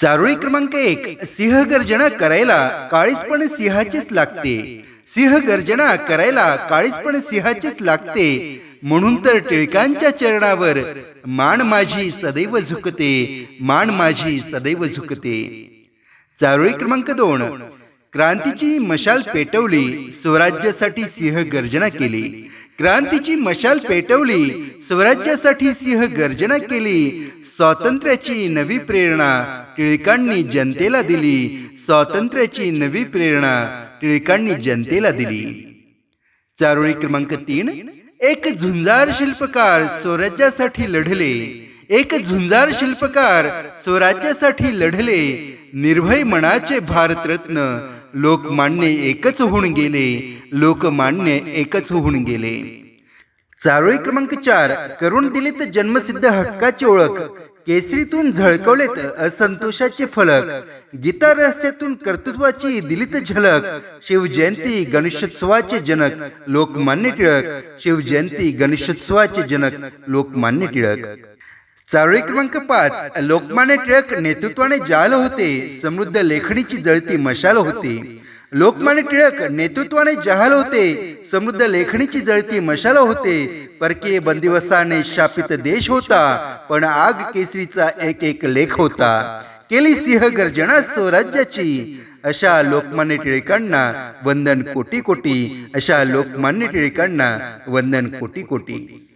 चारोळी क्रमांक एक सिंह गर्जना करायला काळीचपण सिंहाचेच लागते. सिंह गर्जना करायला काळीचपण सिंहाचेच लागते. म्हणून तर टिळकांच्या चरणावर मान माझी सदैव झुकते मान माझी सदैव झुकते. चारोळी क्रमांक दोन क्रांतीची मशाल पेटवली स्वराज्यासाठी सिंह गर्जना केली. क्रांतीची मशाल पेटवली स्वराज्यासाठी सिंह गर्जना केली. स्वातंत्र्याची नवी प्रेरणा टिळकांनी जनतेला दिली. स्वातंत्र्याची नवी प्रेरणा टिळकांनी जनतेला दिली. चारोळी क्रमांक तीन एक झुंजार शिल्पकार स्वराज्यासाठी लढले. एक झुंजार शिल्पकार स्वराज्यासाठी लढले. निर्भय मनाचे भारतरत्न लोकमान्य एकच होऊन गेले. लोकमान्य एकच होऊन गेले. चारोळी क्रमांक चार करून दिलेत जन्मसिद्ध हक्काची ओळख. केसरीतून झळकवलेत असंतोषाचे फलक. गीता रहस्यातून कर्तृत्वाची दिलीत झलक. शिवजयंती गणेशोत्सवाचे जनक लोकमान्य टिळक. शिवजयंती गणेशोत्सवाचे जनक लोकमान्य टिळक. चारोळी क्रमांक पाच लोकमान्य टिळक नेतृत्वाने जाल होते. समृद्ध लेखणीची जळती मशाल होती. लोकमान्य टिळक नेतृत्वाने जहाल होते. समृद्ध लेखणीची जळती मशाला होते. परकीय बंदिवसाने शापित देश होता पण आग केसरीचा एक एक लेख होता. केली सिंह गर्जना स्वराज्याची. अशा लोकमान्य टिळकांना वंदन कोटी कोटी. अशा लोकमान्य टिळकांना वंदन कोटी कोटी.